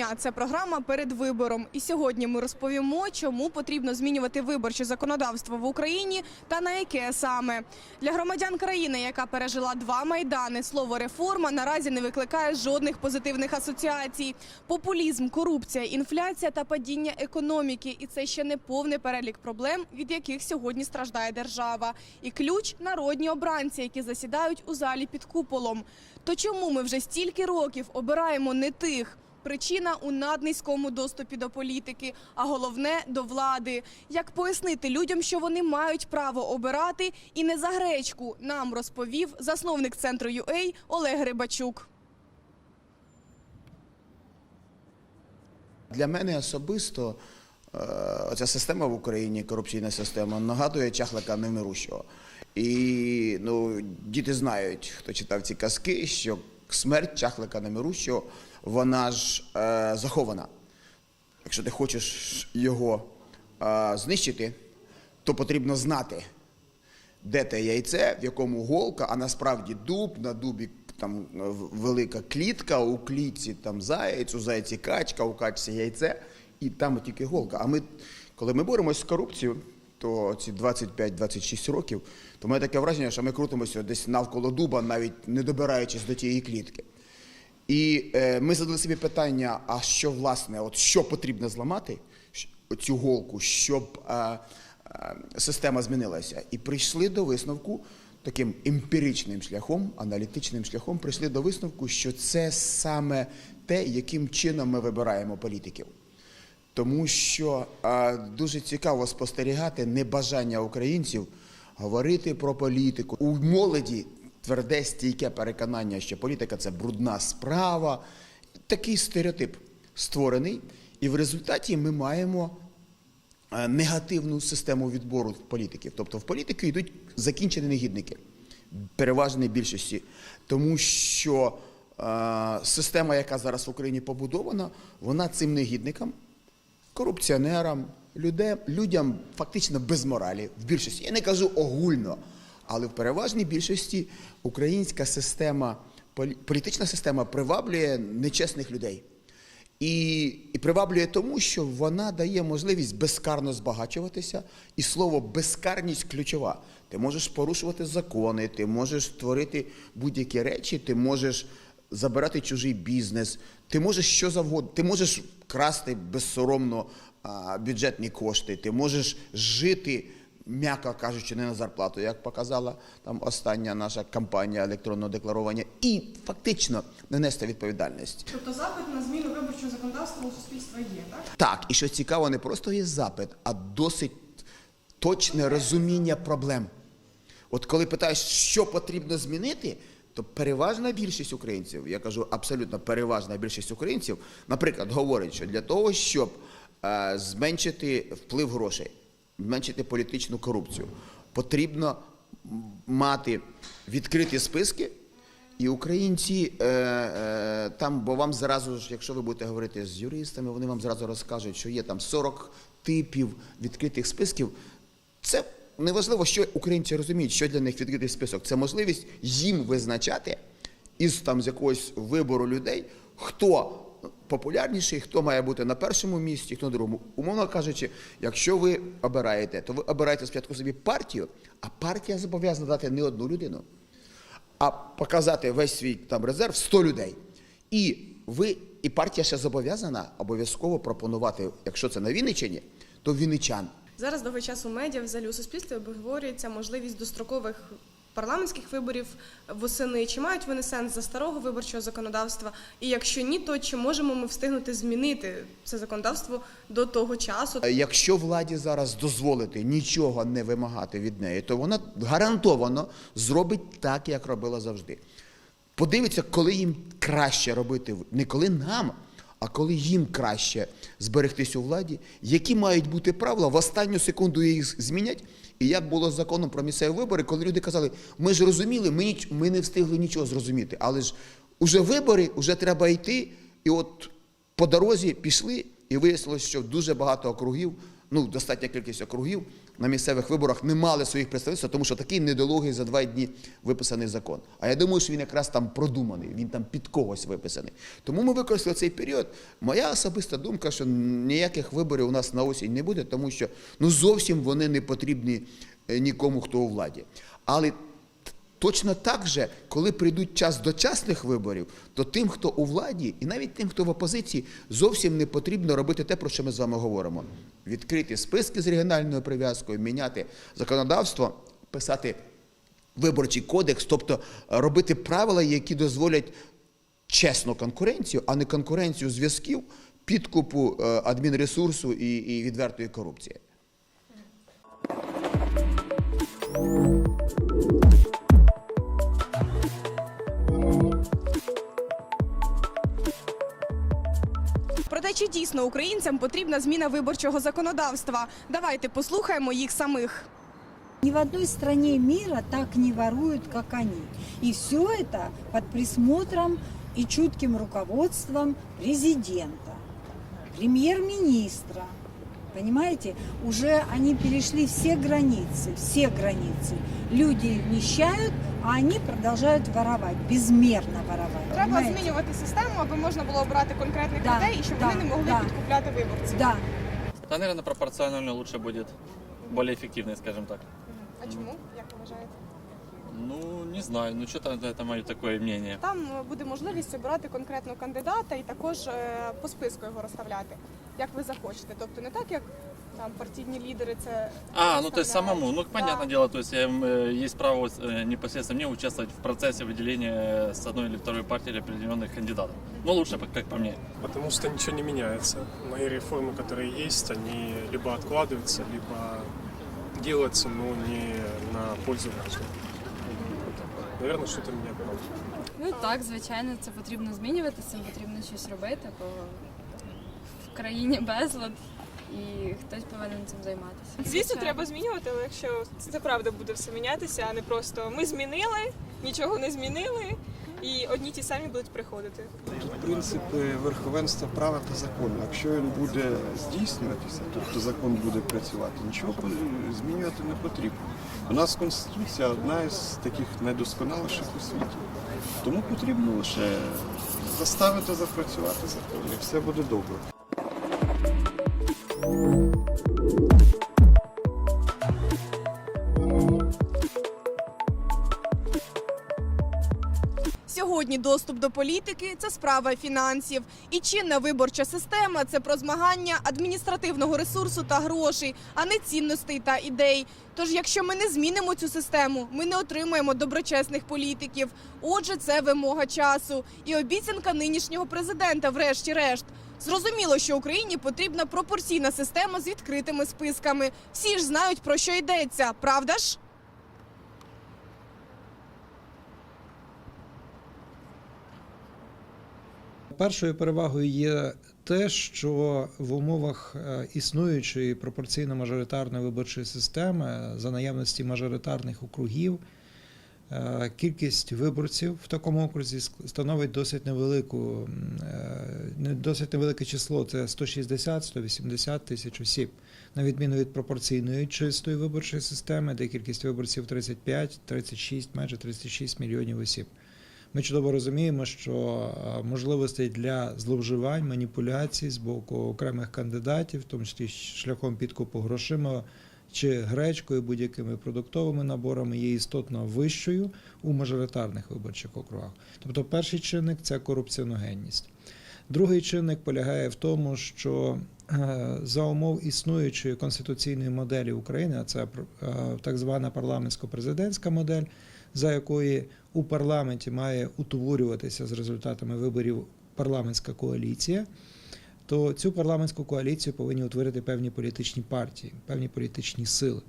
Доброго дня, це програма перед вибором. І сьогодні ми розповімо, чому потрібно змінювати виборче законодавство в Україні та на яке саме для громадян країни, яка пережила два майдани, слово реформа наразі не викликає жодних позитивних асоціацій. Популізм, корупція, інфляція та падіння економіки. І це ще не повний перелік проблем, від яких сьогодні страждає держава. І ключ народні обранці, які засідають у залі під куполом. То чому ми вже стільки років обираємо не тих? Причина у наднизькому доступі до політики, а головне до влади. Як пояснити людям, що вони мають право обирати і не за гречку, нам розповів засновник центру UA Олег Рибачук. Для мене особисто е, ця система в Україні, корупційна система, нагадує чахлика невмирущого. І ну, діти знають, хто читав ці казки, що смерть чахлика невмирущого, вона ж е, захована. Якщо ти хочеш його е, знищити, то потрібно знати, де те яйце, в якому голка, а насправді дуб, на дубі там е, велика клітка, у клітці там заєць, у зайці качка, у качці яйце, і там тільки голка. А ми, коли ми боремося з корупцією, то ці 25-26 років, то мене таке враження, що ми крутимося десь навколо дуба, навіть не добираючись до тієї клітки. І е, ми задали собі питання: а що власне, от що потрібно зламати, цю голку, щоб е, е, система змінилася? І прийшли до висновку таким емпіричним шляхом, аналітичним шляхом, прийшли до висновку, що це саме те, яким чином ми вибираємо політиків. Тому що е, дуже цікаво спостерігати небажання українців говорити про політику. У молоді тверде стійке переконання, що політика це брудна справа. Такий стереотип створений, і в результаті ми маємо е, негативну систему відбору політиків. Тобто в політику йдуть закінчені негідники, переважної більшості, тому що е, система, яка зараз в Україні побудована, вона цим негідникам корупціонерам, людям, людям фактично без моралі в більшості. Я не кажу огульно, але в переважній більшості українська система, полі- політична система приваблює нечесних людей. І, і приваблює тому, що вона дає можливість безкарно збагачуватися, і слово безкарність ключова. Ти можеш порушувати закони, ти можеш творити будь-які речі, ти можеш забирати чужий бізнес, ти можеш що завгодно, ти можеш красти безсоромно а, бюджетні кошти, ти можеш жити, м'яко кажучи, не на зарплату, як показала там остання наша кампанія електронного декларування, і фактично не нести відповідальність. Тобто запит на зміну виборчого законодавства у суспільства є, так? Так, і що цікаво, не просто є запит, а досить точне розуміння проблем. От коли питаєш, що потрібно змінити, то переважна більшість українців, я кажу абсолютно переважна більшість українців, наприклад, говорить, що для того, щоб е, зменшити вплив грошей, зменшити політичну корупцію, потрібно мати відкриті списки. І українці е, е, там, бо вам зразу ж, якщо ви будете говорити з юристами, вони вам зразу розкажуть, що є там 40 типів відкритих списків. Це неважливо, що українці розуміють, що для них відкритий список. Це можливість їм визначати із там з якогось вибору людей, хто популярніший, хто має бути на першому місці, хто на другому. Умовно кажучи, якщо ви обираєте, то ви обираєте спочатку собі партію, а партія зобов'язана дати не одну людину а показати весь свій там резерв 100 людей. І ви, і партія ще зобов'язана обов'язково пропонувати, якщо це на Вінниччині, то вінничан. Зараз довгий час у медіа взагалі у суспільстві обговорюється можливість дострокових парламентських виборів восени. Чи мають вони сенс за старого виборчого законодавства? І якщо ні, то чи можемо ми встигнути змінити це законодавство до того часу? Е, Якщо владі зараз дозволити нічого не вимагати від неї, то вона гарантовано зробить так, як робила завжди. Подивиться, коли їм краще робити, не коли нам, а коли їм краще зберегтись у владі, які мають бути правила, в останню секунду їх змінять. І як було з законом про місцеві вибори, коли люди казали, ми ж розуміли, ми, ніч- ми не встигли нічого зрозуміти, але ж уже вибори, вже треба йти. І от по дорозі пішли, і вияснилось, що дуже багато округів, ну достатня кількість округів, на місцевих виборах не мали своїх представництв, тому що такий недолугий за два дні виписаний закон. А я думаю, що він якраз там продуманий, він там під когось виписаний. Тому ми використали цей період. Моя особиста думка, що ніяких виборів у нас на осінь не буде, тому що ну зовсім вони не потрібні е, нікому, хто у владі. Але Точно так же, коли прийдуть час дочасних виборів, то тим, хто у владі, і навіть тим, хто в опозиції, зовсім не потрібно робити те, про що ми з вами говоримо: відкрити списки з регіональною прив'язкою, міняти законодавство, писати виборчий кодекс, тобто робити правила, які дозволять чесну конкуренцію, а не конкуренцію зв'язків, підкупу е, адмінресурсу і відвертої корупції. Проте чи дійсно українцям потрібна зміна виборчого законодавства? Давайте послухаємо їх самих. Ни в одной стране мира так не воруют, как они. И все это под присмотром и чутким руководством президента, премьер-министра. Понимаете, уже они перешли все границы, все границы. Люди нищают, а они продолжают воровать, безмерно воровать. Треба понимаете? змінювати систему, аби можна було обрати конкретних Да, людей і щоб да, вони не могли да. підкупляти виборців. Да, Да, наверное, пропорционально лучше будет. Более эффективный, скажем так. А чому? Як ви вважаєте? Ну, не знаю, ну что-то это мое такое мнение. Там е, буде можливість обирати конкретного кандидата і також е, по списку його розставляти, як ви захочете. Тобто не так, як там партійні лідери це А, ну то есть розставляють. самому, ну понятное Да. дело, то есть э, есть право э, непосредственно мне участвовать в процессе выделения с одной или второй партии определенных кандидатов. Ну лучше, по- как по мне. Потому что ничего не меняется. Мои реформы, которые есть, они либо откладываются, либо делаются, но не на пользу граждан. Наверное, что-то меня было. Ну так, звичайно, це потрібно змінювати, з цим потрібно щось робити, бо в країні безлад і хтось повинен цим займатися. Звісно, треба змінювати, але якщо це правда буде все мінятися, а не просто ми змінили, нічого не змінили, і одні ті самі будуть приходити. принцип е, верховенства права та закону. Якщо він буде здійснюватися, тобто закон буде працювати, нічого змінювати не потрібно. У нас конституція одна із таких найдосконаліших у світі. Тому потрібно лише заставити запрацювати закон, і все буде добре. Сьогодні доступ до політики це справа фінансів. І чинна виборча система це про змагання адміністративного ресурсу та грошей, а не цінностей та ідей. Тож, якщо ми не змінимо цю систему, ми не отримаємо доброчесних політиків. Отже, це вимога часу і обіцянка нинішнього президента, врешті-решт. Зрозуміло, що Україні потрібна пропорційна система з відкритими списками. Всі ж знають про що йдеться, правда ж? Першою перевагою є те, що в умовах е, існуючої пропорційно-мажоритарної виборчої системи за наявності мажоритарних округів е, кількість виборців в такому окрузі становить досить невелику, е, досить невелике число. Це 160-180 тисяч осіб, на відміну від пропорційної чистої виборчої системи, де кількість виборців 35-36, майже 36 мільйонів осіб. Ми чудово розуміємо, що е, можливостей для зловживань, маніпуляцій з боку окремих кандидатів, в тому числі шляхом підкупу грошима чи гречкою, будь-якими продуктовими наборами, є істотно вищою у мажоритарних виборчих округах. Тобто, перший чинник це корупціоногенність. Другий чинник полягає в тому, що е, за умов існуючої конституційної моделі України, а це е, так звана парламентсько-президентська модель, за якої у парламенті має утворюватися з результатами виборів парламентська коаліція, то цю парламентську коаліцію повинні утворити певні політичні партії, певні політичні сили.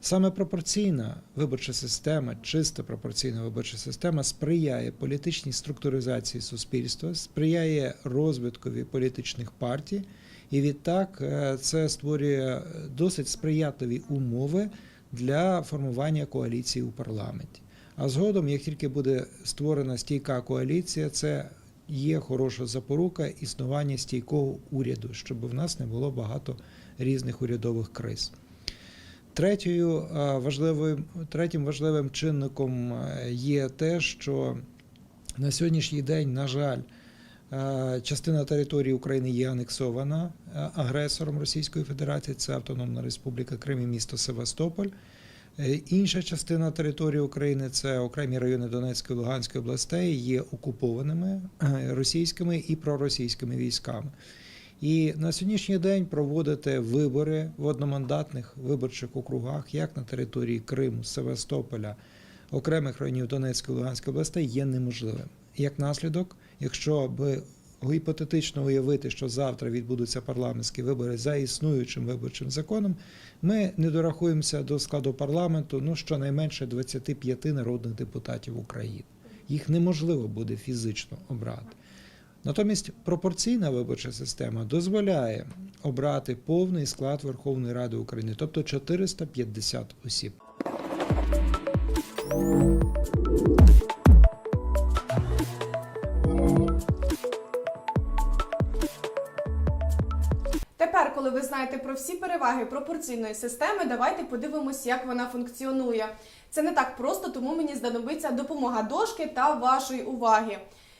Саме пропорційна виборча система, чиста пропорційна виборча система сприяє політичній структуризації суспільства, сприяє розвиткові політичних партій, і відтак е, це створює досить сприятливі умови для формування коаліції у парламенті. А згодом, як тільки буде створена стійка коаліція, це є хороша запорука існування стійкого уряду, щоб в нас не було багато різних урядових криз. Третьою важливим, третім важливим чинником е, є те, що на сьогоднішній день, на жаль, частина території України є анексована е, агресором Російської Федерації, це Автономна Республіка Крим і місто Севастополь. Е, Інша частина території України це окремі райони Донецької і Луганської областей, є окупованими е, російськими і проросійськими військами. І на сьогоднішній день проводити вибори в одномандатних виборчих округах, як на території Криму, Севастополя, окремих районів Донецької і Луганської областей, є неможливим. Як наслідок, якщо би гіпотетично уявити, що завтра відбудуться парламентські вибори за існуючим виборчим законом, ми не дорахуємося до складу парламенту ну щонайменше 25 народних депутатів України. Їх неможливо буде фізично обрати. Натомість пропорційна виборча система дозволяє обрати повний склад Верховної Ради України, тобто 450 осіб. Про всі переваги пропорційної системи, давайте подивимось, як вона функціонує. Це не так просто, тому мені знадобиться допомога дошки та вашої уваги.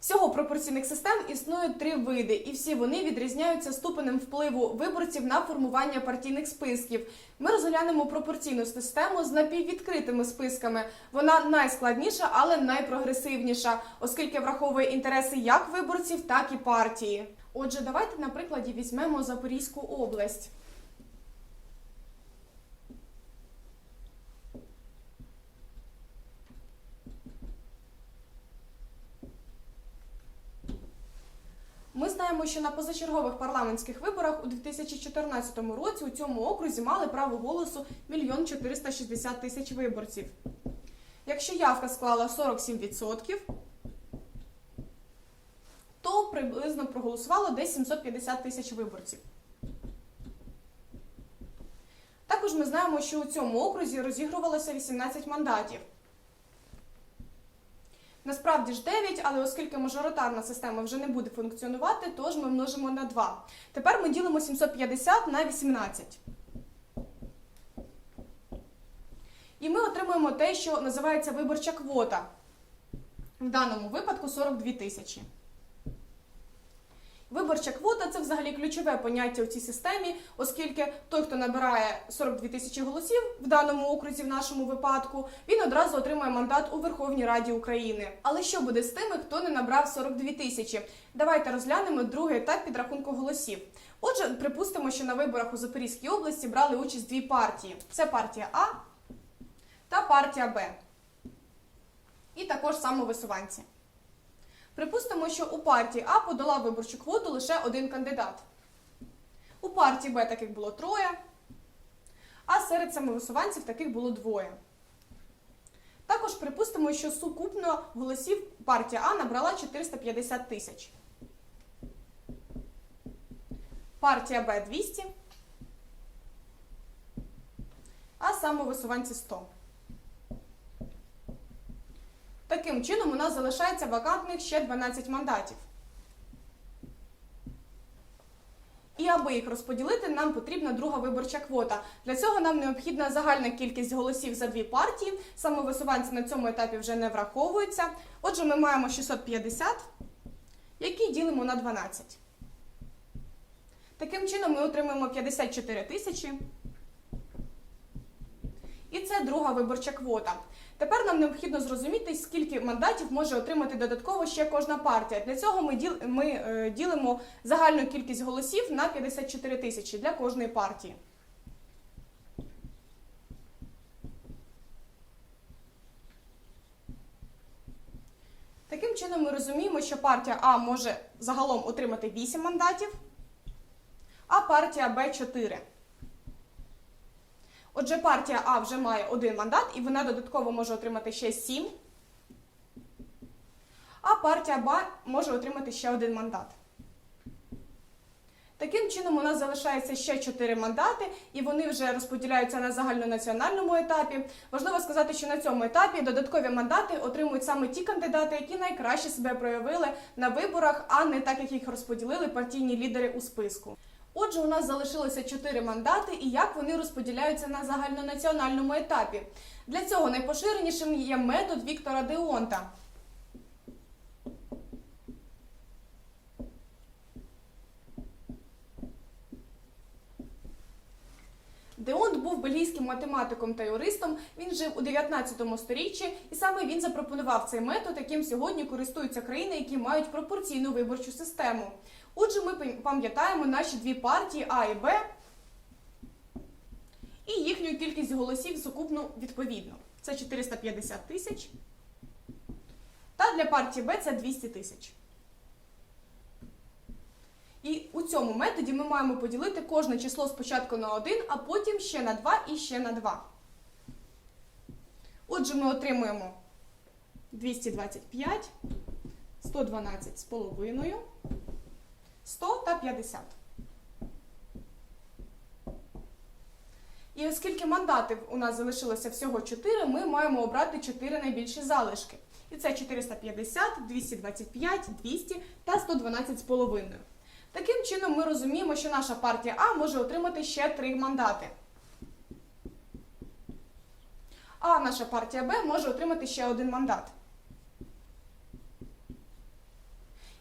Всього пропорційних систем існує три види, і всі вони відрізняються ступенем впливу виборців на формування партійних списків. Ми розглянемо пропорційну систему з напіввідкритими списками. Вона найскладніша, але найпрогресивніша, оскільки враховує інтереси як виборців, так і партії. Отже, давайте на прикладі візьмемо Запорізьку область. Знаємо, що на позачергових парламентських виборах у 2014 році у цьому окрузі мали право голосу 1 460 тисяч виборців. Якщо явка склала 47%, то приблизно проголосувало десь 750 тисяч виборців. Також ми знаємо, що у цьому окрузі розігрувалося 18 мандатів. Насправді ж 9, але оскільки мажоритарна система вже не буде функціонувати, тож ми множимо на 2. Тепер ми ділимо 750 на 18. І ми отримуємо те, що називається виборча квота. В даному випадку 42 тисячі. Виборча квота це взагалі ключове поняття у цій системі, оскільки той, хто набирає 42 тисячі голосів в даному окрузі, в нашому випадку, він одразу отримає мандат у Верховній Раді України. Але що буде з тими, хто не набрав 42 тисячі? Давайте розглянемо другий етап підрахунку голосів. Отже, припустимо, що на виборах у Запорізькій області брали участь дві партії: це партія А та партія Б. І також самовисуванці. Припустимо, що у партії А подолав виборчу квоту лише один кандидат. У партії Б таких було троє, а серед самовисуванців таких було двоє. Також припустимо, що сукупно голосів партія А набрала 450 тисяч. Партія Б 200, а самовисуванці 100. Таким чином, у нас залишається вакантних ще 12 мандатів. І аби їх розподілити, нам потрібна друга виборча квота. Для цього нам необхідна загальна кількість голосів за дві партії. Самовисуванці на цьому етапі вже не враховуються. Отже, ми маємо 650, які ділимо на 12. Таким чином, ми отримаємо 54 тисячі. І це друга виборча квота. Тепер нам необхідно зрозуміти, скільки мандатів може отримати додатково ще кожна партія. Для цього ми, діл, ми е, ділимо загальну кількість голосів на 54 тисячі для кожної партії. Таким чином, ми розуміємо, що партія А може загалом отримати 8 мандатів, а партія Б 4. Отже, партія А вже має один мандат, і вона додатково може отримати ще 7. А партія Б може отримати ще один мандат. Таким чином, у нас залишається ще 4 мандати, і вони вже розподіляються на загальнонаціональному етапі. Важливо сказати, що на цьому етапі додаткові мандати отримують саме ті кандидати, які найкраще себе проявили на виборах, а не так, як їх розподілили партійні лідери у списку. Отже, у нас залишилося 4 мандати, і як вони розподіляються на загальнонаціональному етапі. Для цього найпоширенішим є метод Віктора Деонта. Деонт був бельгійським математиком та юристом. Він жив у 19 сторіччі, і саме він запропонував цей метод, яким сьогодні користуються країни, які мають пропорційну виборчу систему. Отже, ми пам'ятаємо наші дві партії А і Б і їхню кількість голосів сукупну відповідно. Це 450 тисяч. Та для партії Б це 200 тисяч. І у цьому методі ми маємо поділити кожне число спочатку на 1, а потім ще на 2 і ще на 2. Отже, ми отримуємо 225, 112 з половиною, 100 та 50. І оскільки мандатів у нас залишилося всього 4, ми маємо обрати 4 найбільші залишки. І це 450, 225, 200 та 112 з половиною. Таким чином, ми розуміємо, що наша партія А може отримати ще 3 мандати. А наша партія Б може отримати ще один мандат.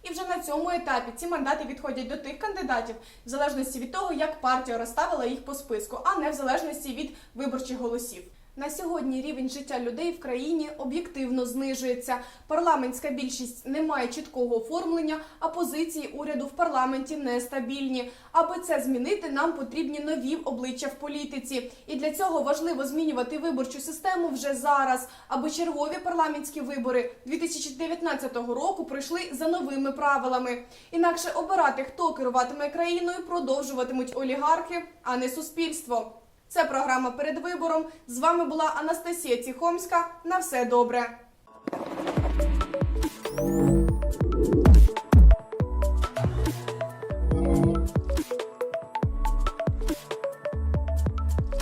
І вже на цьому етапі ці мандати відходять до тих кандидатів в залежності від того, як партія розставила їх по списку, а не в залежності від виборчих голосів. На сьогодні рівень життя людей в країні об'єктивно знижується. Парламентська більшість не має чіткого оформлення, а позиції уряду в парламенті нестабільні. Аби це змінити, нам потрібні нові обличчя в політиці. І для цього важливо змінювати виборчу систему вже зараз, аби чергові парламентські вибори 2019 року пройшли за новими правилами. Інакше обирати, хто керуватиме країною, продовжуватимуть олігархи, а не суспільство. Це програма перед вибором. З вами була Анастасія Ціхомська. На все добре.